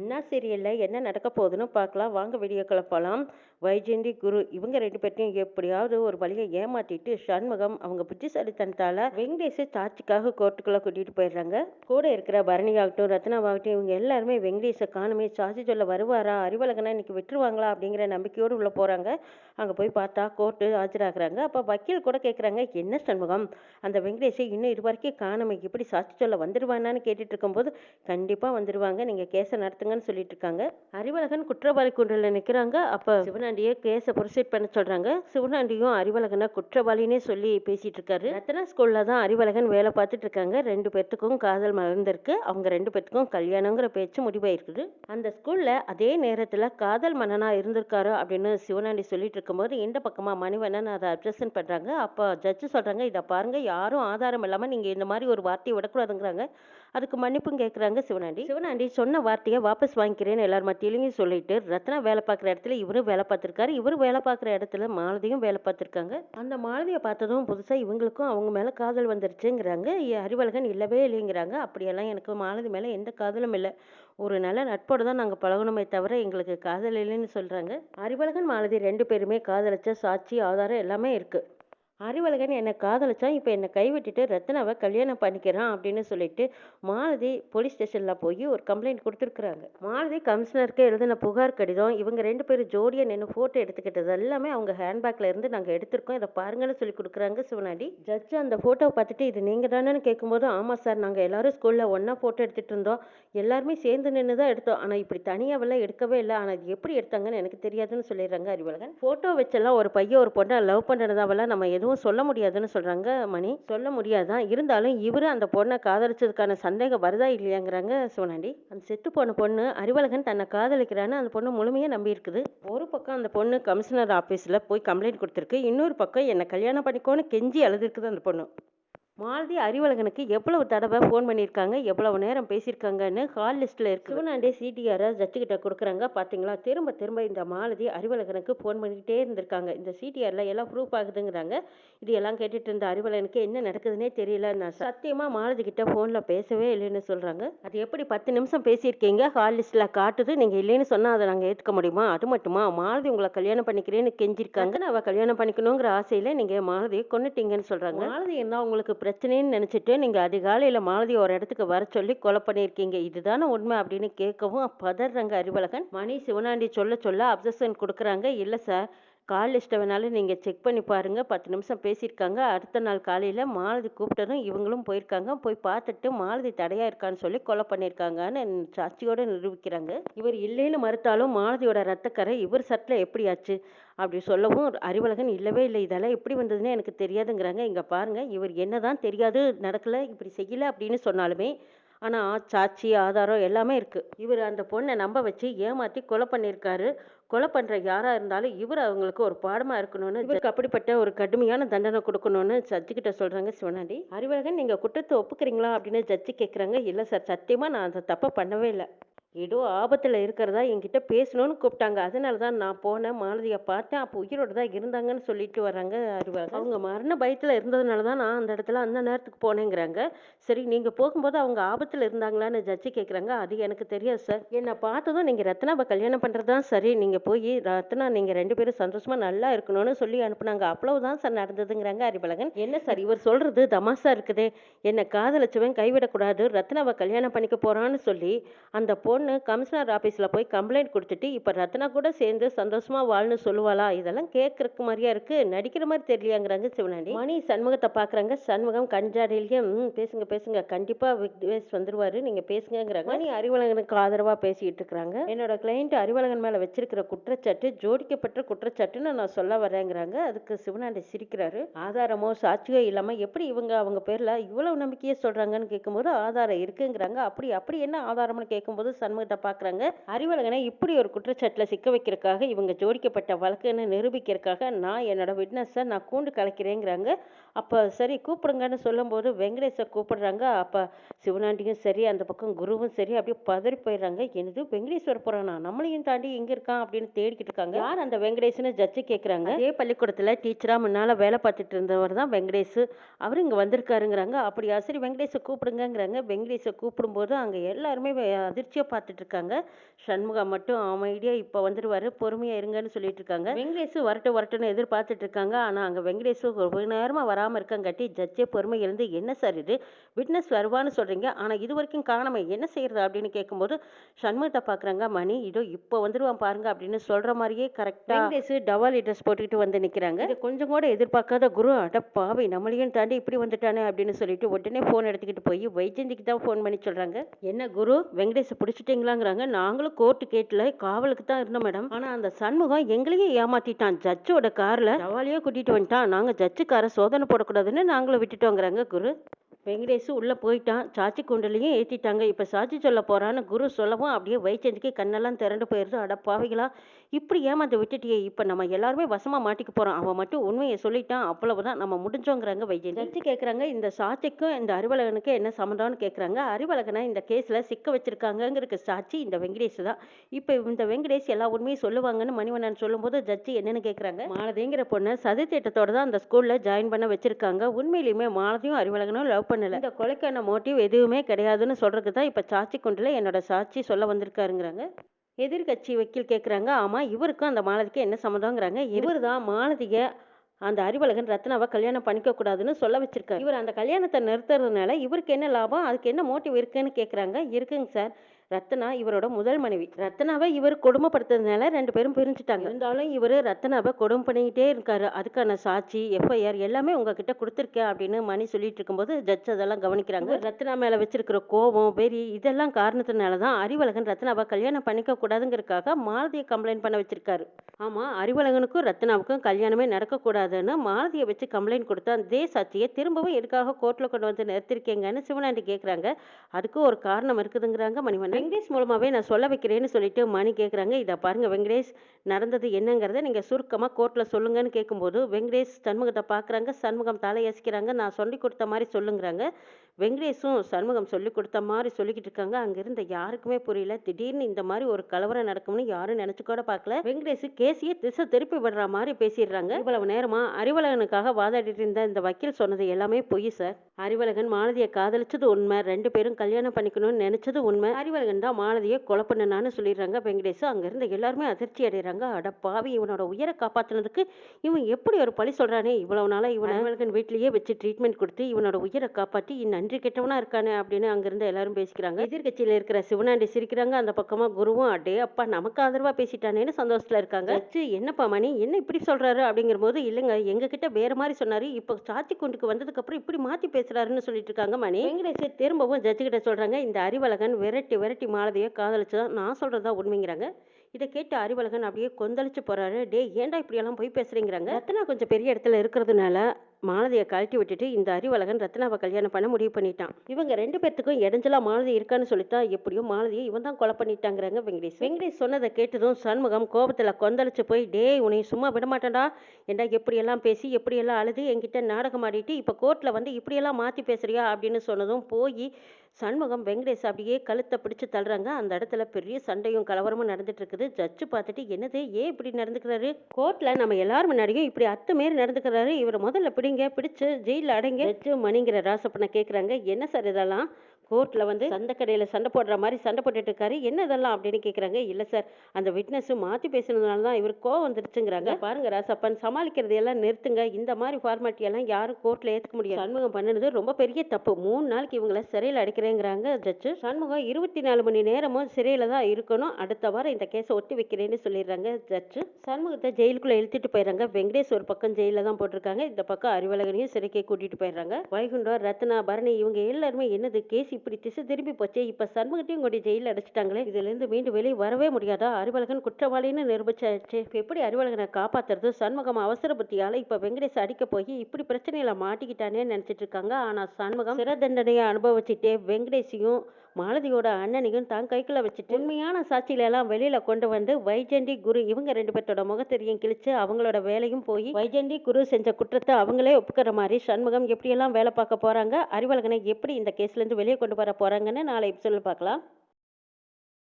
அண்ணா சீரியலில் என்ன நடக்க போகுதுன்னு பார்க்கலாம். வாங்க வீடியோக்களை போகலாம் வைஜெயந்தி குரு இவங்க ரெண்டு பேர்த்தையும் எப்படியாவது ஒரு வழியை ஏமாற்றிட்டு சண்முகம் அவங்க புத்திசாலித்தனத்தால் வெங்கடேஷை சாட்சிக்காக கோர்ட்டுக்குள்ளே கூட்டிகிட்டு போயிடுறாங்க. கூட இருக்கிற பரணியாகட்டும் ரத்னாவாகட்டும் இவங்க எல்லாருமே வெங்கடேஷை காணுமே சாட்சி சொல்ல வருவாரா அறிவழகனா இன்னைக்கு விட்டுருவாங்களா அப்படிங்கிற நம்பிக்கையோடு உள்ளே போகிறாங்க அங்கே போய் பார்த்தா கோர்ட்டு ஆஜராகிறாங்க. அப்போ வக்கீல் கூட கேட்குறாங்க என்ன சண்முகம்? அந்த வெங்கடேஷை இன்னும் இது வரைக்கும் காணுமே இப்படி சாட்சி சொல்ல வந்துடுவானான்னு கேட்டுட்டு இருக்கும்போது கண்டிப்பாக வந்துடுவாங்க நீங்கள் கேஸை நடத்துங்கன்னு சொல்லிட்டு இருக்காங்க அறிவழகன் குற்றவாளி குன்றில் நிற்கிறாங்க. அப்போ சிவனாண்டியை கேஸை ப்ரொசீட் பண்ண சொல்றாங்க. சிவனாண்டியும் அறிவழகனை குற்றவாளினே சொல்லி பேசிட்டு இருக்காரு ரத்னா ஸ்கூல்ல தான் அறிவழகன் வேலை பார்த்துட்டு இருக்காங்க ரெண்டு பேர்த்துக்கும் காதல் மலர்ந்திருக்கு. அவங்க ரெண்டு பேர்த்துக்கும் கல்யாணங்கிற பேச்சு முடிவாயிருக்குது. அந்த ஸ்கூல்ல அதே நேரத்துல காதல் மன்னனா இருந்திருக்காரு அப்படின்னு சிவனாண்டி சொல்லிட்டு இருக்கும்போது இந்த பக்கமா மணிவண்ணன் அதை அப்சன் பண்றாங்க. அப்போ ஜட்ஜு சொல்றாங்க இதை பாருங்க யாரும் ஆதாரம் இல்லாம நீங்க இந்த மாதிரி ஒரு வார்த்தையை விடக்கூடாதுங்கிறாங்க. அதுக்கு மன்னிப்பும் கேட்குறாங்க சிவனாண்டி. சிவனாண்டி சொன்ன வார்த்தையை வாபஸ் வாங்கிக்கிறேன்னு எல்லார் மத்தியிலையும் சொல்லிட்டு ரத்னா வேலை பார்க்குற இடத்துல இவரும் வேலை பார்த்துருக்காரு. இவரும் வேலை பார்க்குற இடத்துல மாலதியும் வேலை பார்த்துருக்காங்க. அந்த மாலதியை பார்த்ததும் புதுசாக இவங்களுக்கும் அவங்க மேலே காதல் வந்துருச்சுங்கிறாங்க. அறிவழகன் இல்லவே இல்லைங்கிறாங்க. அப்படியெல்லாம் எனக்கு மாலதி மேலே எந்த காதலும் இல்லை. ஒரு நல்ல நட்போடு தான் நாங்கள் பழகணுமே தவிர எங்களுக்கு காதல் இல்லைன்னு சொல்கிறாங்க அறிவழகன் மாலதி ரெண்டு பேருமே காதலிச்ச சாட்சி ஆதாரம் எல்லாமே இருக்குது அறிவழகன் என்னை காதலிச்சான் இப்போ என்னை கைவிட்டுட்டு ரத்னாவை கல்யாணம் பண்ணிக்கிறான் அப்படின்னு சொல்லிட்டு மாலதி போலீஸ் ஸ்டேஷனில் போய் ஒரு கம்ப்ளைண்ட் கொடுத்துருக்குறாங்க. மாலதி கமிஷனருக்கு எழுதின புகார் கடிதம் இவங்க ரெண்டு பேரும் ஜோடியாக நின்று ஃபோட்டோ எடுத்துக்கிட்டது எல்லாமே அவங்க ஹேண்ட்பேக்கில் இருந்து நாங்கள் எடுத்திருக்கோம். இதை பாருங்கன்னு சொல்லி கொடுக்குறாங்க சிவனாடி. ஜட்ஜு அந்த ஃபோட்டோவை பார்த்துட்டு இது நீங்கள் தானேன்னு கேட்கும்போது ஆமாம் சார் நாங்கள் எல்லாரும் ஸ்கூலில் ஒன்றா ஃபோட்டோ எடுத்துகிட்டு இருந்தோம். எல்லாருமே சேர்ந்து நின்று தான் எடுத்தோம். ஆனால் இப்படி தனியாவெல்லாம் எடுக்கவே இல்லை. ஆனால் அது எப்படி எடுத்தாங்கன்னு எனக்கு தெரியாதுன்னு சொல்லிடுறாங்க அறிவழகன் ஃபோட்டோ வச்செல்லாம் ஒரு பையன் ஒரு பொண்ணை லவ் பண்ணுறதாவெல்லாம் நம்ம எதுவும் சொல்ல முடியாதுன்னு சொல்கிறாங்க மணி. சொல்ல முடியாதான் இருந்தாலும் இவர் அந்த பொண்ணை காதலிச்சதுக்கான சந்தேகம் வருதா இல்லையாங்கிறாங்க சோனாண்டி. அந்த செத்து போன பொண்ணு அறிவழகன் தன்னை காதலிக்கிறான்னு அந்த பொண்ணு முழுமையாக நம்பி இருக்குது ஒரு பக்கம் அந்த பொண்ணு கமிஷனர் ஆஃபீஸில் போய் கம்ப்ளைண்ட் கொடுத்துருக்கு. இன்னொரு பக்கம் என்னை கல்யாணம் பண்ணிக்கோன்னு கெஞ்சி அழுதுருக்குது அந்த பொண்ணு. மாலதி அறிவழகனுக்கு எவ்வளவு தடவை ஃபோன் பண்ணியிருக்காங்க எவ்வளவு நேரம் பேசியிருக்காங்கன்னு கால் லிஸ்ட்டில் இருக்கு சிவனாண்டே சிடிஆரை ஜட்ஜுக்கிட்ட கொடுக்குறாங்க பார்த்தீங்களா திரும்ப திரும்ப இந்த மாலதி அறிவழகனுக்கு ஃபோன் பண்ணிக்கிட்டே இருந்திருக்காங்க. இந்த சிடிஆரில் எல்லாம் ப்ரூஃப் ஆகுதுங்கிறாங்க. இது எல்லாம் கேட்டுட்டு இருந்த அறிவழகனுக்கு என்ன நடக்குதுன்னே தெரியல. நான் சத்தியமாக மாலதி கிட்ட ஃபோனில் பேசவே இல்லைன்னு சொல்கிறாங்க அது எப்படி பத்து நிமிஷம் பேசியிருக்கீங்க? கால் லிஸ்ட்டில் காட்டுது நீங்கள் இல்லைன்னு சொன்னால் அதை நாங்கள் ஏற்றுக்க முடியுமா? அது மட்டுமா? மாலதி உங்களை கல்யாணம் பண்ணிக்கிறேன்னு கெஞ்சிருக்காங்க. நான் அவள் கல்யாணம் பண்ணிக்கணுங்கிற ஆசையில் நீங்கள் மாலதியை கொண்டுட்டீங்கன்னு சொல்கிறாங்க மாலதி என்ன உங்களுக்கு பிரச்சனைன்னு நினச்சிட்டு நீங்கள் அதிகாலையில் மாலதி ஒரு இடத்துக்கு வர சொல்லி கொலை பண்ணியிருக்கீங்க. இதுதானே உண்மை அப்படின்னு கேட்கவும் பதறாங்க அறிவழகன். மணி சிவனாண்டி சொல்ல சொல்ல அப்சஷன் கொடுக்குறாங்க. இல்லை சார் கால் லிஸ்ட்டை வேணாலும் நீங்கள் செக் பண்ணி பாருங்கள் பத்து நிமிஷம் பேசியிருக்காங்க. அடுத்த நாள் காலையில் மாலதி கூப்பிட்டதும் இவங்களும் போயிருக்காங்க. போய் பார்த்துட்டு மாலதி தடையாக இருக்கான்னு சொல்லி கொலை பண்ணியிருக்காங்கன்னு சாட்சியோடு நிரூபிக்கிறாங்க. இவர் இல்லைன்னு மறுத்தாலும் மாலதியோட ரத்தக்கரை இவர் சட்டில் எப்படி ஆச்சு அப்படி சொல்லவும் அறிவழகன் இல்லவே இல்லை. இதெல்லாம் எப்படி வந்ததுன்னு எனக்கு தெரியாதுங்கிறாங்க. இங்கே பாருங்கள் இவர் என்னதான் தெரியாது நடக்கலை இப்படி செய்யலை அப்படின்னு சொன்னாலுமே ஆனால் சாட்சி ஆதாரம் எல்லாமே இருக்குது இவர் அந்த பொண்ணை நம்ப வச்சு ஏமாற்றி கொலை பண்ணியிருக்காரு. கொலை பண்ணுற யாராக இருந்தாலும் இவர் அவங்களுக்கு ஒரு பாடமாக இருக்கணும்னு இவருக்கு அப்படிப்பட்ட ஒரு கடுமையான தண்டனை கொடுக்கணும்னு ஜட்ஜு கிட்ட சொல்கிறாங்க சிவனாண்டி. அறிவழகன் நீங்கள் குற்றத்தை ஒப்புக்கிறீங்களா அப்படின்னு ஜட்ஜு கேட்குறாங்க இல்லை சார் சத்தியமாக நான் அந்த தப்பை பண்ணவே இல்லை. ஏதோ ஆபத்தில் இருக்கிறதா என்கிட்ட பேசணும்னு கூப்பிட்டாங்க. அதனால தான் நான் போனேன் மாலதியை பார்த்தேன். அப்போ உயிரோடு தான் இருந்தாங்கன்னு சொல்லிட்டு வராங்க அறிவாங்க அவங்க மரண பயத்தில் இருந்ததுனால தான் நான் அந்த இடத்துல அந்த நேரத்துக்கு போனேங்கிறாங்க. சரி நீங்கள் போகும்போது அவங்க ஆபத்தில் இருந்தாங்களான்னு ஜட்ஜி கேட்குறாங்க அது எனக்கு தெரியாது சார் என்னை பார்த்ததும் நீங்கள் ரத்னாவை கல்யாணம் பண்ணுறது தான் சரி. நீங்கள் போய் ரத்னா நீங்கள் ரெண்டு பேரும் சந்தோஷமாக நல்லா இருக்கணும்னு சொல்லி அனுப்புனாங்க. அவ்வளவுதான் சார் நடந்ததுங்கிறாங்க அறிவழகன் என்ன சார் இவர் சொல்கிறது தமாசா இருக்குதே. என்னை காதலிச்சவன் கைவிடக்கூடாது. ரத்னாவை கல்யாணம் பண்ணிக்க போகிறான்னு சொல்லி அந்த பொண்ணு கமிஷனர் ஆஃபீஸில் போய் கம்ப்ளைண்ட் கொடுத்துட்டு இப்போ ரத்னா கூட சேர்ந்து சந்தோஷமாக வாழ்னு சொல்லுவாளா? இதெல்லாம் கேட்குறக்கு மாதிரியா இருக்குது நடிக்கிற மாதிரி தெரியலையாங்கிறாங்க சிவனாண்டி மணி சண்முகத்தை பார்க்குறாங்க. சண்முகம் கஞ்சாடியிலேயே ம் பேசுங்க பேசுங்க. கண்டிப்பாக விக்னேஷ் வந்துருவாரு. நீங்கள் பேசுங்கங்கிறாங்க. மணி அறிவழகனுக்கு ஆதரவாக பேசிக்கிட்டு இருக்கிறாங்க. என்னோட கிளைண்ட் அறிவழகன் மேலே வச்சிருக்கிற குற்றச்சாட்டு ஜோடிக்கப்பட்ட குற்றச்சாட்டுன்னு நான் சொல்ல வரேங்கிறாங்க. அதுக்கு சிவனாண்டி சிரிக்கிறாரு. ஆதாரமோ சாட்சியோ இல்லாமல் எப்படி இவங்க அவங்க பேரில் இவ்வளவு நம்பிக்கையே சொல்கிறாங்கன்னு கேட்கும்போது ஆதாரம் இருக்குங்கிறாங்க. அப்படி அப்படி என்ன ஆதாரம்னு கேட்கும்போது சண்முகத்தை பார்க்குறாங்க. அறிவழகனை இப்படி ஒரு குற்றச்சாட்டில் சிக்க வைக்கிறதுக்காக இவங்க ஜோடிக்கப்பட்ட வழக்குன்னு நிரூபிக்கிறதுக்காக நான் என்னோட விட்னஸை நான் கூண்டு கலைக்கிறேங்கிறாங்க. அப்போ சரி கூப்பிடுங்கன்னு சொல்லும்போது வெங்கடேஷை கூப்பிடுறாங்க. அப்போ சிவனாண்டியும் சரி அந்த பக்கம் குருவும் சரி அப்படியே பதறி போயிடுறாங்க. என்னது வெங்கடேஸ்வர புராணா? நம்மளையும் தாண்டி எங்கே இருக்கான் அப்படின்னு தேடிக்கிட்டு இருக்காங்க. யார் அந்த வெங்கடேஷ்னு ஜட்ஜு கேட்குறாங்க அதே பள்ளிக்கூடத்தில் டீச்சராக முன்னால் வேலை பார்த்துட்டு இருந்தவர் தான் வெங்கடேஷ் அவர் இங்கே வந்திருக்காருங்கிறாங்க. அப்படியா? சரி வெங்கடேஷை கூப்பிடுங்கங்கிறாங்க. வெங்கடேஷை கூப்பிடும்போது அங்கே எல்லாருமே அதிர்ச்சியாக அதிர்ச்சியாக பார்த்துட்டு இருக்காங்க சண்முகம் மட்டும் அமைதியா இப்போ வந்துடுவாரு பொறுமையா இருங்கன்னு சொல்லிட்டு இருக்காங்க வெங்கடேஷ் வரட்டும் வரட்டும்னு எதிர்பார்த்துட்டு இருக்காங்க ஆனா அங்க வெங்கடேஷ் ரொம்ப நேரமா வராம இருக்கங்காட்டி ஜட்ஜே பொறுமை இருந்து என்ன சார் இது? விட்னஸ் வருவான்னு சொல்றீங்க. ஆனா இது வரைக்கும் காணாம என்ன செய்யறது அப்படின்னு கேட்கும்போது சண்முகத்தை பாக்குறாங்க மணி. இதோ இப்போ வந்துருவான் பாருங்க அப்படின்னு சொல்ற மாதிரியே கரெக்டா வெங்கடேஷ் டவாலி ட்ரெஸ் போட்டுக்கிட்டு வந்து நிக்கிறாங்க. இது கொஞ்சம் கூட எதிர்பார்க்காத குரு அட பாவை நம்மளையும் தாண்டி இப்படி வந்துட்டானே அப்படின்னு சொல்லிட்டு உடனே ஃபோன் எடுத்துக்கிட்டு போய் வைஜெயந்திக்கு தான் ஃபோன் பண்ணி சொல்றாங்க. என்ன குரு? வெங்கடேஷை பிடிச்சிட்டீங்களாங்கிறாங்க நாங்களும் கோர்ட்டு கேட்ல காவலுக்கு தான் இருந்தோம் மேடம் ஆனா அந்த சண்முகம் எங்களையே ஏமாத்திட்டான். ஜட்ஜோட கார்ல டவாலியே கூட்டிட்டு வந்துட்டான். நாங்க ஜட்ஜு காரை சோதனை போடக்கூடாதுன்னு நாங்களும் விட்டுட்டோங்கிறாங்க குரு. வெங்கடேஷ் உள்ளே போயிட்டான். சாச்சி குண்டலையும் ஏற்றிட்டாங்க இப்போ சாட்சி சொல்ல போகிறான்னு குரு சொல்லவும் அப்படியே வைச்சந்திக்கு கண்ணெல்லாம் திரண்டு போயிடுது அட இப்படி ஏமாந்து விட்டுட்டியே. இப்போ நம்ம எல்லாருமே வசமாக மாட்டிக்க போகிறோம் அவன் மட்டும் உண்மையை சொல்லிட்டான். அவ்வளவுதான். நம்ம முடிஞ்சோங்கிறாங்க வைஜெயந்தி வச்சு கேட்குறாங்க இந்த சாட்சிக்கும் இந்த அறிவழகனுக்கு என்ன சம்மந்தம்னு கேட்குறாங்க அறிவழகனை இந்த கேஸில் சிக்க வச்சுருக்காங்கங்கிறக்கு சாட்சி இந்த வெங்கடேஷ் தான். இப்போ இந்த வெங்கடேஷ் எல்லா உண்மையும் சொல்லுவாங்கன்னு மணிவண்ணன் சொல்லும்போது ஜட்ஜி என்னென்னு கேட்குறாங்க மாலதிங்கிற பொண்ணு சதி திட்டத்தோட தான் அந்த ஸ்கூலில் ஜாயின் பண்ண வச்சிருக்காங்க. உண்மையிலுமே மாலதியும் அறிவழகனும் லவ் பண்ணல. இந்த கொலைக்கான மோட்டிவ் எதுவுமே கிடையாதுன்னு சொல்றதுக்கு தான் இப்போ சாட்சி கொண்டுல என்னோட சாட்சி சொல்ல வந்திருக்காருங்கிறாங்க. எதிர்கட்சி வக்கீல் கேட்குறாங்க ஆமாம் இவருக்கும் அந்த மாலதிக்கு என்ன சம்மந்தம்ங்கிறாங்க. இவர் தான் மாலதியை அந்த அறிவழகன் ரத்னாவை கல்யாணம் பண்ணிக்க கூடாதுன்னு சொல்ல வச்சிருக்காரு. இவர் அந்த கல்யாணத்தை நிறுத்துறதுனால இவருக்கு என்ன லாபம் அதுக்கு என்ன மோட்டிவ் இருக்குன்னு கேட்குறாங்க இருக்குங்க சார். ரத்னா இவரோட முதல் மனைவி. ரத்னாவை இவர் கொடுமைப்படுத்துறதுனால ரெண்டு பேரும் பிரிஞ்சுட்டாங்க. இருந்தாலும் இவர் ரத்னாவை கொடுமை பண்ணிக்கிட்டே இருக்காரு. அதுக்கான சாட்சி எஃப்ஐஆர் எல்லாமே உங்ககிட்ட கொடுத்துருக்கேன் அப்படின்னு மணி சொல்லிட்டு இருக்கும்போது ஜட்ஜ் அதெல்லாம் கவனிக்கிறாங்க. ரத்னா மேல வச்சிருக்கிற கோபம் வெறி இதெல்லாம் காரணத்தினால தான் அறிவழகன் ரத்னாவை கல்யாணம் பண்ணிக்க கூடாதுங்கிறதுக்காக மாலதியை கம்ப்ளைண்ட் பண்ண வச்சிருக்காரு. ஆமா அறிவழகனுக்கும் ரத்னாவுக்கும் கல்யாணமே நடக்கக்கூடாதுன்னு மாலதியை வச்சு கம்ப்ளைண்ட் கொடுத்தா அதே சாட்சியை திரும்பவும் எதுக்காக கோர்ட்ல கொண்டு வந்து நிறுத்திருக்கீங்கன்னு சிவனாண்டி கேட்குறாங்க அதுக்கு ஒரு காரணம் இருக்குதுங்கிறாங்க மணிவண்ணன். வெங்கடேஷ் மூலமாகவே நான் சொல்ல வைக்கிறேன்னு சொல்லிட்டு மணி கேட்குறாங்க இதை பாருங்க வெங்கடேஷ் நடந்தது என்னங்கிறத நீங்கள் சுருக்கமாக கோர்ட்டில் சொல்லுங்கன்னு கேட்கும்போது வெங்கடேஷ் சண்முகத்தை பார்க்குறாங்க சண்முகம் தலையசிக்கிறாங்க நான் சொல்லி கொடுத்த மாதிரி சொல்லுங்கிறாங்க. வெங்கடேஷும் சண்முகம் சொல்லி கொடுத்த மாதிரி சொல்லிக்கிட்டு இருக்காங்க. அங்கிருந்த யாருக்குமே புரியல. திடீர்னு இந்த மாதிரி ஒரு கலவரம் நடக்கும்னு யாரும் நினைச்சு கூட பார்க்கல. வெங்கடேஷ் கேசியை திசை திருப்பி விடுற மாதிரி பேசிடுறாங்க. இவ்வளவு நேரமா அறிவழகனுக்காக வாதாடிட்டு இருந்த இந்த வக்கீல் சொன்னது எல்லாமே பொய் சார். அறிவழகன் மாலதியை காதலிச்சது உண்மை. ரெண்டு பேரும் கல்யாணம் பண்ணிக்கணும்னு நினைச்சது உண்மை. அறிவழகன் தான் மாலதியை கொலை பண்ணனான்னு சொல்லிடுறாங்க வெங்கடேஷ். அங்கிருந்த எல்லாருமே அதிர்ச்சி அடைகிறாங்க அட பாவி இவனோட உயிரை காப்பாத்துனதுக்கு இவன் எப்படி ஒரு பழி சொல்றானே? இவ்வளவு நாளா இவன் அறிவழகன் வீட்லயே வச்சு ட்ரீட்மெண்ட் கொடுத்து இவனோட உயிரை காப்பாற்றி நன்றி கெட்டவனா இருக்கானே அப்படின்னு அங்கிருந்து எல்லாரும் பேசிக்கிறாங்க. எதிர்கட்சியில இருக்கிற சிவனாண்டி சிரிக்கிறாங்க. அந்த பக்கமா குருவும் அடே அப்பா நமக்கு ஆதரவா பேசிட்டானேன்னு சந்தோஷத்துல இருக்காங்க. அச்சு என்னப்பா மணி? என்ன இப்படி சொல்றாரு? அப்படிங்கிற போது இல்லைங்க எங்க கிட்ட வேற மாதிரி சொன்னாரு. இப்போ சாட்சி கொண்டுக்கு வந்ததுக்கு அப்புறம் இப்படி மாத்தி பேசுறாருன்னு சொல்லிட்டு இருக்காங்க மணி. வெங்கடேஷ் திரும்பவும் ஜட்ஜு கிட்ட சொல்றாங்க இந்த அறிவழகன் விரட்டி விரட்டி மாலதியை காதலிச்சுதான் நான் சொல்றதா உண்மைங்கிறாங்க. இதை கேட்டு அறிவழகன் அப்படியே கொந்தளிச்சு போறாரு. டே ஏன்டா இப்படியெல்லாம் போய் பேசுறீங்கிறாங்க? ரத்னா கொஞ்சம் பெரிய இடத்துல இருக்கிறதுனால மாலதியை கழட்டி விட்டுட்டு இந்த அறிவழகன் ரத்னாவை கல்யாணம் பண்ண முடிவு பண்ணிட்டான். இவங்க ரெண்டு பேர்த்துக்கும் இடைஞ்சலா மாலதி இருக்கான்னு சொல்லித்தான் எப்படியோ மாலதியை இவன் தான் கொலை பண்ணிட்டாங்கிறாங்க வெங்கடேஷ். வெங்கடேஷ் சொன்னதை கேட்டதும் சண்முகம் கோபத்துல கொந்தளிச்சு போய் டே உனையும் சும்மா விடமாட்டேன்டா. ஏண்டா எப்படியெல்லாம் பேசி எப்படியெல்லாம் அழுது என்கிட்ட நாடகம் ஆடிட்டு இப்போ கோர்ட்டில் வந்து இப்படியெல்லாம் மாற்றி பேசுறியா? அப்படின்னு சொன்னதும் போய் சண்முகம் வெங்கடேஷ் அப்படியே கழுத்தை பிடிச்சு தள்ளுறாங்க. அந்த இடத்துல பெரிய சண்டையும் கலவரமும் நடந்துட்டு இருக்குது ஜட்ஜு பார்த்துட்டு என்னது ஏன் இப்படி நடந்துக்கிறாரு? கோர்ட்ல நம்ம எல்லாரும் முன்னாடியும் இப்படி அத்துமீறி நடந்துக்கிறாரு. இவர் முதல்ல பிடிங்க பிடிச்சு ஜெயிலில் அடங்க. ஜட்ஜு மணிங்கிற ராசப்பனை கேட்குறாங்க என்ன சார் இதெல்லாம்? கோர்ட்டில் வந்து சண்டை கடையில் சண்டை போடுற மாதிரி சண்டை போட்டுட்டு இருக்காரு. என்ன இதெல்லாம் அப்படின்னு கேட்குறாங்க இல்லை சார் அந்த விட்னஸ் மாற்றி பேசுனதுனால தான் இவர் கோவம் வந்துருச்சுங்கிறாங்க. பாருங்க ராசப்பன் சமாளிக்கிறது எல்லாம் நிறுத்துங்க. இந்த மாதிரி ஃபார்மாலிட்டி எல்லாம் யாரும் கோர்ட்டில் ஏற்றுக்க முடியாது. சண்முகம் பண்ணுனது ரொம்ப பெரிய தப்பு. மூணு நாளைக்கு இவங்களை சிறையில் அடைக்கிறேங்கிறாங்க ஜட்ஜு சண்முகம் இருபத்தி நாலு மணி நேரமும் சிறையில் தான் இருக்கணும். அடுத்த வாரம் இந்த கேஸை ஒட்டி வைக்கிறேன்னு சொல்லிடுறாங்க ஜட்ஜு சண்முகத்தை ஜெயிலுக்குள்ளே இழுத்துட்டு போயிடுறாங்க. வெங்கடேஷ் ஒரு பக்கம் ஜெயிலில் தான் போட்டிருக்காங்க. இந்த பக்கம் அறிவழகனையும் சிறைக்கு கூட்டிட்டு போயிடுறாங்க. வைகுண்டம் ரத்னா பரணி இவங்க எல்லாருமே என்னது கேஸ் இப்படி திசை திரும்பி போச்சே இப்ப சண்முகத்தையும் கொண்டு ஜெயிலில் அடைச்சிட்டாங்களே இதுல இருந்து மீண்டும் வெளியே வரவே முடியாதா? அறிவழகன் குற்றவாளின்னு நிரூபிச்சாச்சு எப்படி அறிவழகனை காப்பாத்துறது? சண்முகம் அவசர புத்தியால இப்ப வெங்கடேஷ் அடிக்க போய் இப்படி பிரச்சனையில மாட்டிக்கிட்டானே நினைச்சிட்டு இருக்காங்க. ஆனா சண்முகம் சிறை தண்டனையை அனுபவிச்சுட்டே வெங்கடேஷையும் மாலதியோட அண்ணனையும் தான் கைக்குள்ள வச்சுட்டு உண்மையான சாட்சியில எல்லாம் வெளியில கொண்டு வந்து வைஜெயந்தி குரு இவங்க ரெண்டு பேர்த்தோட முகத்தெரியும் கிழிச்சு அவங்களோட வேலையும் போய் வைஜெயந்தி குரு செஞ்ச குற்றத்தை அவங்களே ஒப்புக்கிற மாதிரி சண்முகம் எப்படியெல்லாம் வேலை பார்க்க போறாங்க அறிவழகனை எப்படி இந்த கேஸ்ல இருந்து வெளியே கொண்டு வர போறாங்கன்னு நாளை எபிசோட்ல பார்க்கலாம்.